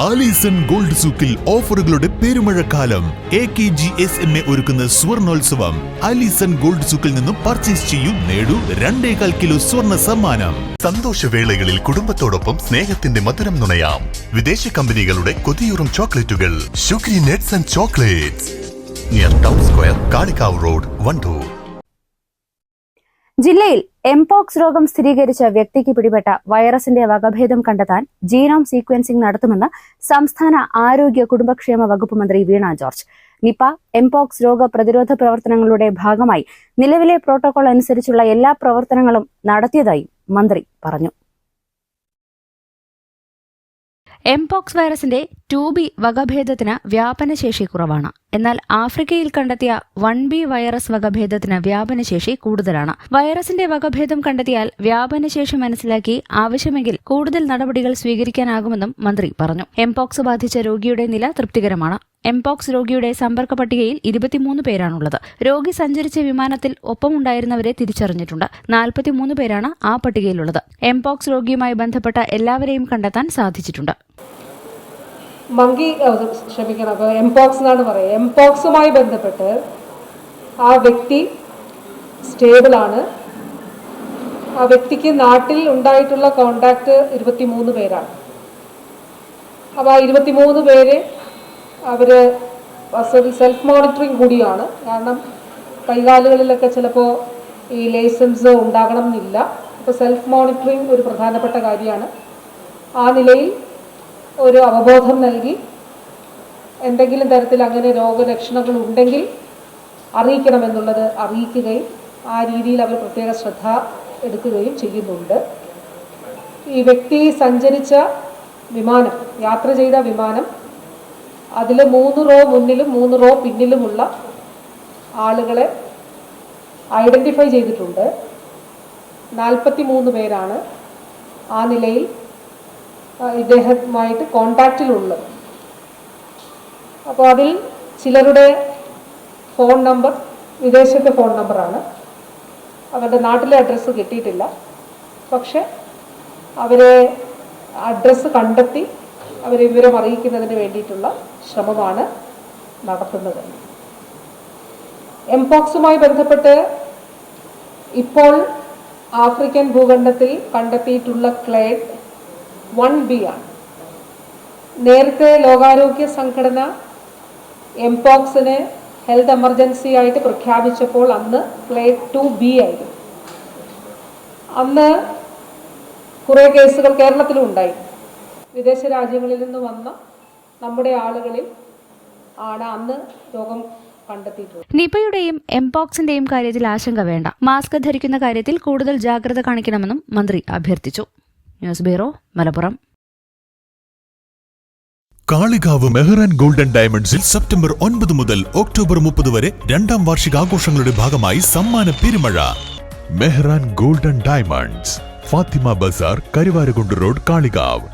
Alison gold സൂക്കിൽ ഓഫറുകളുടെ പെരുമഴക്കാലം. A K G S M A ഒരുക്കുന്ന സ്വർണോത്സവം. ആലീസൺ ഗോൾഡ് സൂക്കിൽ നിന്നും പർച്ചേസ് ചെയ്യൂ നേടൂ രണ്ടേകാൽ കിലോ സ്വർണ സമ്മാനം. സന്തോഷവേളകളിൽ കുടുംബത്തോടൊപ്പം സ്നേഹത്തിന്റെ മധുരം നുണയാം. വിദേശ കമ്പനികളുടെ കൊതിയൂറും ചോക്ലേറ്റുകൾ. Shugri Nuts and Chocolates. Near town square Kalikavu road Wandoor ജില്ലയിൽ എംപോക്സ് രോഗം സ്ഥിരീകരിച്ച വ്യക്തിക്ക് പിടിപെട്ട വൈറസിന്റെ വകഭേദം കണ്ടെത്താൻ ജീനോം സീക്വൻസിംഗ് നടത്തുമെന്ന് സംസ്ഥാന ആരോഗ്യ കുടുംബക്ഷേമ വകുപ്പ് മന്ത്രി വീണ ജോർജ്. നിപ എംപോക്സ് രോഗ പ്രതിരോധ പ്രവർത്തനങ്ങളുടെ ഭാഗമായി നിലവിലെ പ്രോട്ടോകോൾ അനുസരിച്ചുള്ള എല്ലാ പ്രവർത്തനങ്ങളും നടത്തിയതായും മന്ത്രി പറഞ്ഞു. എംപോക്സ് വൈറസിന്റെ ടു ബി വകഭേദത്തിന് വ്യാപനശേഷി കുറവാണ്. എന്നാൽ ആഫ്രിക്കയിൽ കണ്ടെത്തിയ വൺ ബി വൈറസ് വകഭേദത്തിന് വ്യാപനശേഷി കൂടുതലാണ്. വൈറസിന്റെ വകഭേദം കണ്ടെത്തിയാൽ വ്യാപനശേഷി മനസ്സിലാക്കി ആവശ്യമെങ്കിൽ കൂടുതൽ നടപടികൾ സ്വീകരിക്കാനാകുമെന്നും മന്ത്രി പറഞ്ഞു. എംപോക്സ് ബാധിച്ച രോഗിയുടെ നില തൃപ്തികരമാണ്. എംപോക്സ് രോഗിയുടെ സമ്പർക്ക പട്ടികയിൽ ഇരുപത്തിമൂന്ന് പേരാണുള്ളത്. രോഗി സഞ്ചരിച്ച വിമാനത്തിൽ ഒപ്പമുണ്ടായിരുന്നവരെ തിരിച്ചറിഞ്ഞിട്ടുണ്ട്. നാൽപ്പത്തിമൂന്ന് പേരാണ് ആ പട്ടികയിലുള്ളത്. എംപോക്സ് രോഗിയുമായി ബന്ധപ്പെട്ട എല്ലാവരെയും കണ്ടെത്താൻ സാധിച്ചിട്ടുണ്ട്. മങ്കി ക്ഷമിക്കണം. അപ്പോൾ എംപോക്സ് എന്നാണ് പറയുക. എംപോക്സുമായി ബന്ധപ്പെട്ട് ആ വ്യക്തി സ്റ്റേബിളാണ്. ആ വ്യക്തിക്ക് നാട്ടിൽ ഉണ്ടായിട്ടുള്ള കോണ്ടാക്ട് ഇരുപത്തിമൂന്ന് പേരാണ്. അപ്പോൾ ആ ഇരുപത്തിമൂന്ന് പേര് അവർ സെൽഫ് മോണിറ്ററിങ് കൂടിയാണ്. കാരണം കൈകാലുകളിലൊക്കെ ചിലപ്പോൾ ഈ ലൈസൻസ് ഉണ്ടാകണം എന്നില്ല അപ്പോൾ സെൽഫ് മോണിറ്ററിങ് ഒരു പ്രധാനപ്പെട്ട കാര്യമാണ്. ആ നിലയിൽ ഒരു അവബോധം നൽകി എന്തെങ്കിലും തരത്തിൽ അങ്ങനെ രോഗലക്ഷണങ്ങൾ ഉണ്ടെങ്കിൽ അറിയിക്കണമെന്നുള്ളത് അറിയിക്കുകയും ആ രീതിയിൽ അവർ പ്രത്യേക ശ്രദ്ധ എടുക്കുകയും ചെയ്യുന്നുണ്ട്. ഈ വ്യക്തി സഞ്ചരിച്ച വിമാനം യാത്ര ചെയ്ത വിമാനം അതിൽ മൂന്ന് റോ മുന്നിലും മൂന്ന് റോ പിന്നിലുമുള്ള ആളുകളെ ഐഡന്റിഫൈ ചെയ്തിട്ടുണ്ട്. നാൽപ്പത്തി മൂന്ന് പേരാണ് ആ നിലയിൽ ഇദ്ദേഹവുമായിട്ട് കോണ്ടാക്റ്റിലുള്ളത് അപ്പോൾ അതിൽ ചിലരുടെ ഫോൺ നമ്പർ വിദേശത്തെ ഫോൺ നമ്പറാണ്. അവരുടെ നാട്ടിലെ അഡ്രസ്സ് കിട്ടിയിട്ടില്ല. പക്ഷെ അവരെ അഡ്രസ്സ് കണ്ടെത്തി അവരെ വിവരം അറിയിക്കുന്നതിന് വേണ്ടിയിട്ടുള്ള ശ്രമമാണ് നടത്തുന്നത്. എംപോക്സുമായി ബന്ധപ്പെട്ട് ഇപ്പോൾ ആഫ്രിക്കൻ ഭൂഖണ്ഡത്തിൽ കണ്ടെത്തിയിട്ടുള്ള ക്ലേഡ് വൺ ബി ആണ്. നേരത്തെ ലോകാരോഗ്യ സംഘടന എംപോക്സിനെ ഹെൽത്ത് എമർജൻസി ആയിട്ട് പ്രഖ്യാപിച്ചപ്പോൾ അന്ന് ക്ലേഡ് ടു ബി ആയിരുന്നു. അന്ന് കുറേ കേസുകൾ കേരളത്തിലും ഉണ്ടായി. വിദേശ രാജ്യങ്ങളിൽ നിന്ന് വന്ന നമ്മുടെ ആളുകളിൽ ആണ് അന്ന് രോഗം നിപയുടെയും എംപോക്സിന്റെയും കാര്യത്തിൽ ആശങ്ക വേണ്ട. മാസ്ക് ധരിക്കുന്ന കാര്യത്തിൽ കൂടുതൽ ജാഗ്രത കാണിക്കണമെന്നും മന്ത്രി അഭ്യർത്ഥിച്ചു. News bureau Malappuram. Kalikavu Mehran Golden ഡയമണ്ട്സിൽ സെപ്റ്റംബർ ഒൻപത് മുതൽ ഒക്ടോബർ മുപ്പത് വരെ രണ്ടാം വാർഷികാഘോഷങ്ങളുടെ ഭാഗമായി സമ്മാന പെരുമഴ. Mehran Golden Diamonds Fathima Bazar Karuvarakundu road Kalikavu.